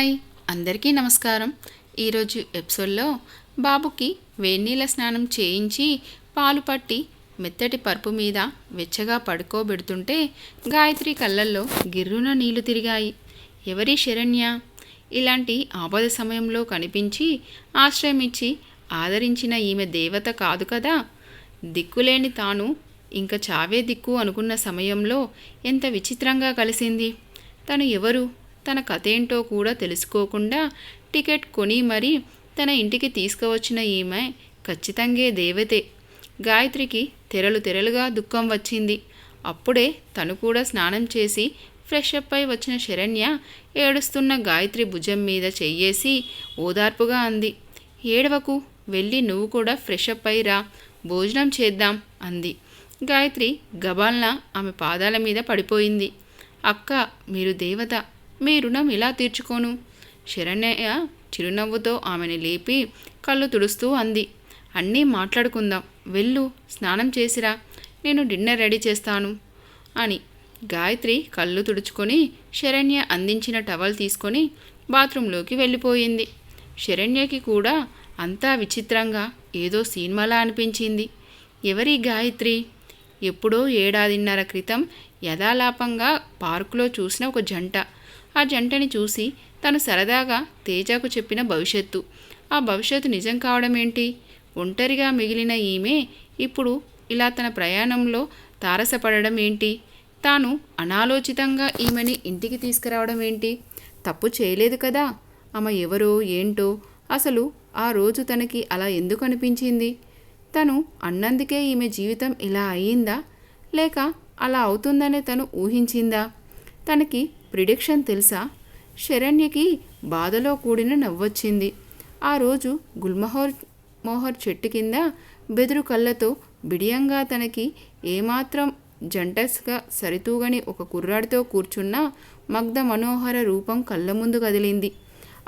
Hi అందరికీ నమస్కారం. ఈరోజు ఎపిసోడ్లో బాబుకి వేడినీళ్ళ స్నానం చేయించి పాలు పట్టి మెత్తటి పరుపు మీద వెచ్చగా పడుకోబెడుతుంటే గాయత్రి కళ్ళల్లో గిర్రున నీళ్ళు తిరిగాయి. ఎవరి శరణ్య? ఇలాంటి ఆపద సమయంలో కనిపించి ఆశ్రయమిచ్చి ఆదరించిన ఈమె దేవత కాదు కదా? దిక్కులేని తాను ఇంకా చావే దిక్కు అనుకున్న సమయంలో ఎంత విచిత్రంగా కలిసింది. తను ఎవరు? తన కథేంటో కూడా తెలుసుకోకుండా టికెట్ కొని మరీ తన ఇంటికి తీసుకువచ్చిన ఈమె ఖచ్చితంగా దేవతే. గాయత్రికి తెరలు తెరలుగా దుఃఖం వచ్చింది. అప్పుడే తను కూడా స్నానం చేసి ఫ్రెష్ అప్ అయి వచ్చిన శరణ్య ఏడుస్తున్న గాయత్రి భుజం మీద చెయ్యేసి ఓదార్పుగా అంది. ఏడవకు వెళ్ళి నువ్వు కూడా ఫ్రెష్ అప్ అయి రా భోజనం చేద్దాం అంది. గాయత్రి గబాల్న ఆమె పాదాల మీద పడిపోయింది. అక్క మీరు దేవత. మీ రుణం ఇలా తీర్చుకోను? శరణ్య చిరునవ్వుతో ఆమెని లేపి కళ్ళు తుడుస్తూ అంది. అన్నీ మాట్లాడుకుందాం. వెళ్ళు స్నానం చేసిరా. నేను డిన్నర్ రెడీ చేస్తాను అని గాయత్రి కళ్ళు తుడుచుకొని శరణ్య అందించిన టవల్ తీసుకొని బాత్రూంలోకి వెళ్ళిపోయింది. శరణ్యకి కూడా అంతా విచిత్రంగా ఏదో సినిమాలా అనిపించింది. ఎవరి గాయత్రి? ఎప్పుడో ఏడాదిన్నర క్రితం యథాలాపంగా పార్కులో చూసిన ఒక జంట. ఆ జంటని చూసి తను సరదాగా తేజకు చెప్పిన భవిష్యత్తు. ఆ భవిష్యత్తు నిజం కావడం ఏంటి? ఒంటరిగా మిగిలిన ఈమె ఇప్పుడు ఇలా తన ప్రయాణంలో తారసపడడం ఏంటి? తాను అనాలోచితంగా ఈమెని ఇంటికి తీసుకురావడం ఏంటి? తప్పు చేయలేదు కదా? ఆమె ఎవరో ఏంటో? అసలు ఆ రోజు తనకి అలా ఎందుకు అనిపించింది? తను అన్నందుకే ఈమె జీవితం ఇలా అయ్యిందా? లేక అలా అవుతుందనే తను ఊహించిందా? తనకి ప్రిడిక్షన్ తెలుసా? శరణ్యకి బాధలో కూడిన నవ్వొచ్చింది. ఆ రోజు గుల్మహోర్ మోహర్ చెట్టు కింద బెదురు కళ్ళతో బిడియంగా తనకి ఏమాత్రం జంటస్గా సరితూగని ఒక కుర్రాడితో కూర్చున్న మగ్ధ మనోహర రూపం కళ్ళ ముందు కదిలింది.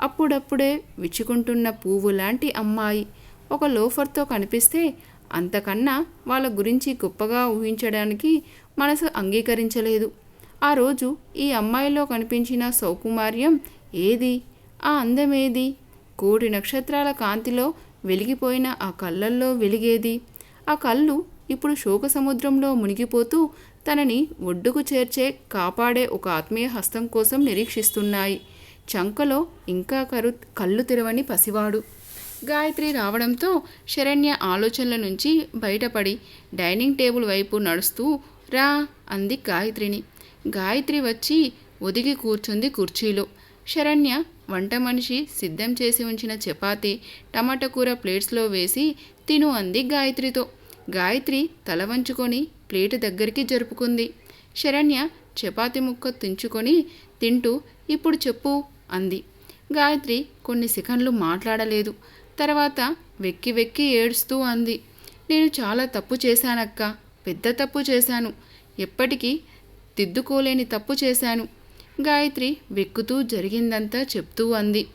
అప్పుడప్పుడే విచ్చుకుంటున్న పువ్వు లాంటి అమ్మాయి ఒక లోఫర్తో కనిపిస్తే అంతకన్నా వాళ్ళ గురించి గొప్పగా ఊహించడానికి మనసు అంగీకరించలేదు. ఆ రోజు ఈ అమ్మాయిలో కనిపించిన సౌకుమార్యం ఏది? ఆ అందమేది? కోటి నక్షత్రాల కాంతిలో వెలిగిపోయిన ఆ కళ్ళల్లో వెలిగేది? ఆ కళ్ళు ఇప్పుడు శోక సముద్రంలో మునిగిపోతూ తనని ఒడ్డుకు చేర్చే కాపాడే ఒక ఆత్మీయ హస్తం కోసం నిరీక్షిస్తున్నాయి. చంకలో ఇంకా కరు కళ్ళు తెరవని పసివాడు. గాయత్రి రావడంతో శరణ్య ఆలోచనల నుంచి బయటపడి డైనింగ్ టేబుల్ వైపు నడుస్తూ రా అంది గాయత్రిని. గాయత్రి వచ్చి ఒదిగి కూర్చుంది కుర్చీలో. శరణ్య వంట మనిషి సిద్ధం చేసి ఉంచిన చపాతి టమాటా కూర ప్లేట్స్లో వేసి తిను అంది గాయత్రితో. గాయత్రి తల వంచుకొని ప్లేటు దగ్గరికి జరుపుకుంది. శరణ్య చపాతి ముక్క తుంచుకొని తింటూ ఇప్పుడు చెప్పు అంది. గాయత్రి కొన్ని సెకండ్లు మాట్లాడలేదు. తర్వాత వెక్కి వెక్కి ఏడుస్తూ అంది. నేను చాలా తప్పు చేశానక్క పెద్ద తప్పు చేశాను. ఎప్పటికీ దిద్దుకోలేని తప్పు చేశాను. గాయత్రి వెక్కుతూ జరిగిందంతా చెప్తూ అంది.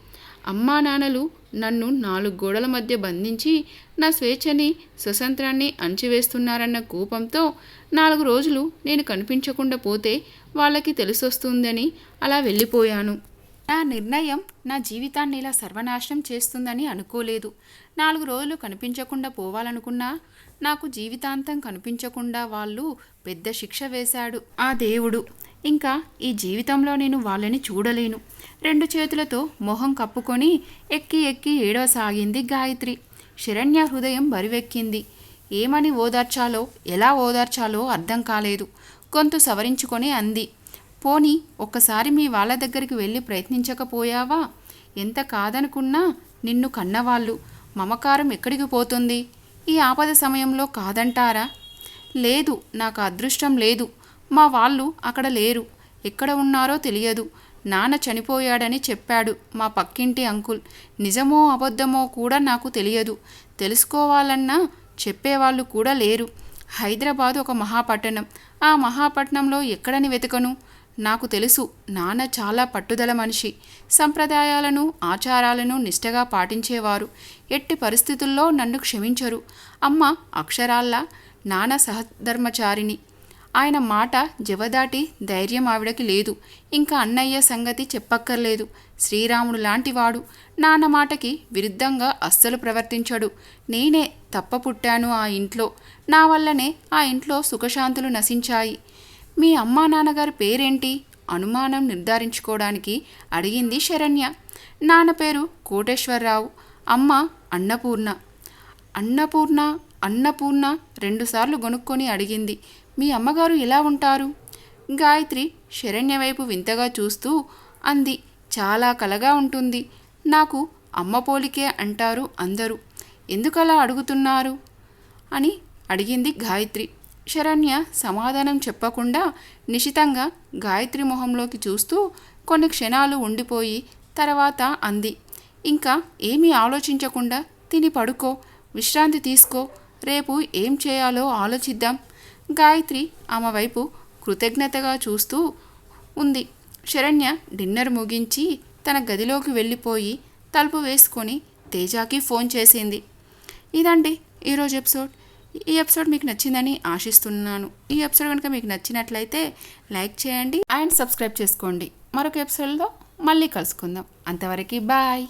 అమ్మా నాన్నలు నన్ను నాలుగు గోడల మధ్య బంధించి నా స్వేచ్ఛని స్వతంత్రాన్ని అణచివేస్తున్నారన్న కోపంతో నాలుగు రోజులు నేను కనిపించకుండా పోతే వాళ్ళకి తెలిసొస్తుందని అలా వెళ్ళిపోయాను. నా నిర్ణయం నా జీవితాన్ని ఇలా సర్వనాశనం చేస్తుందని అనుకోలేదు. నాలుగు రోజులు కనిపించకుండా పోవాలనుకున్నా నాకు జీవితాంతం కనిపించకుండా వాళ్ళు పెద్ద శిక్ష వేశాడు ఆ దేవుడు. ఇంకా ఈ జీవితంలో నేను వాళ్ళని చూడలేను. రెండు చేతులతో మొహం కప్పుకొని ఎక్కి ఎక్కి ఏడవసాగింది గాయత్రి. శరణ్య హృదయం బరివెక్కింది. ఏమని ఓదార్చాలో ఎలా ఓదార్చాలో అర్థం కాలేదు. గొంతు సవరించుకొని అంది. పోనీ ఒక్కసారి మీ వాళ్ళ దగ్గరికి వెళ్ళి ప్రయత్నించకపోయావా? ఎంత కాదనుకున్నా నిన్ను కన్నవాళ్ళు. మమకారం ఎక్కడికి పోతుంది? ఈ ఆపద సమయంలో కాదంటారా? లేదు నాకు అదృష్టం లేదు. మా వాళ్ళు అక్కడ లేరు. ఎక్కడ ఉన్నారో తెలియదు. నాన్న చనిపోయాడని చెప్పాడు మా పక్కింటి అంకుల్. నిజమో అబద్ధమో కూడా నాకు తెలియదు. తెలుసుకోవాలన్నా చెప్పేవాళ్ళు కూడా లేరు. హైదరాబాద్ ఒక మహాపట్టణం. ఆ మహాపట్నంలో ఎక్కడని వెతకను? నాకు తెలుసు నాన్న చాలా పట్టుదల మనిషి. సంప్రదాయాలను ఆచారాలను నిష్టగా పాటించేవారు. ఎట్టి పరిస్థితుల్లో నన్ను క్షమించరు. అమ్మ అక్షరాల్లా నాన్న సహధర్మచారిని ఆయన మాట జవదాటి ధైర్యం ఆవిడకి లేదు. ఇంకా అన్నయ్య సంగతి చెప్పక్కర్లేదు. శ్రీరాముడు లాంటివాడు. నాన్న మాటకి విరుద్ధంగా అస్సలు ప్రవర్తించడు. నేనే తప్ప పుట్టాను ఆ ఇంట్లో. నా వల్లనే ఆ ఇంట్లో సుఖశాంతులు నశించాయి. మీ అమ్మా నాన్నగారి పేరేంటి? అనుమానం నిర్ధారించుకోవడానికి అడిగింది శరణ్య. నాన్న పేరు కోటేశ్వరరావు అమ్మ అన్నపూర్ణ. అన్నపూర్ణ అన్నపూర్ణ రెండుసార్లు గొనుక్కొని అడిగింది. మీ అమ్మగారు ఎలా ఉంటారు? గాయత్రి శరణ్య వైపు వింతగా చూస్తూ అంది. చాలా కలగా ఉంటుంది. నాకు అమ్మ పోలికే అంటారు అందరూ. ఎందుకలా అడుగుతున్నారు? అని అడిగింది గాయత్రి. శరణ్య సమాధానం చెప్పకుండా నిశితంగా గాయత్రి మొహంలోకి చూస్తూ కొన్ని క్షణాలు ఉండిపోయి తర్వాత అంది ఇంకా ఏమీ ఆలోచించకుండా తిని పడుకో విశ్రాంతి తీసుకో రేపు ఏం చేయాలో ఆలోచిద్దాం. గాయత్రి ఆమె వైపు కృతజ్ఞతగా చూస్తూ ఉంది. శరణ్య డిన్నర్ ముగించి తన గదిలోకి వెళ్ళిపోయి తలుపు వేసుకొని తేజాకి ఫోన్ చేసింది ఇదండి ఈరోజు ఎపిసోడ్. ఈ ఎపిసోడ్ మీకు నచ్చిందని ఆశిస్తున్నాను. ఈ ఎపిసోడ్ కనుక మీకు నచ్చినట్లయితే లైక్ చేయండి అండ్ సబ్స్క్రైబ్ చేసుకోండి. మరొక ఎపిసోడ్లో మళ్ళీ కలుసుకుందాం. అంతవరకు బాయ్.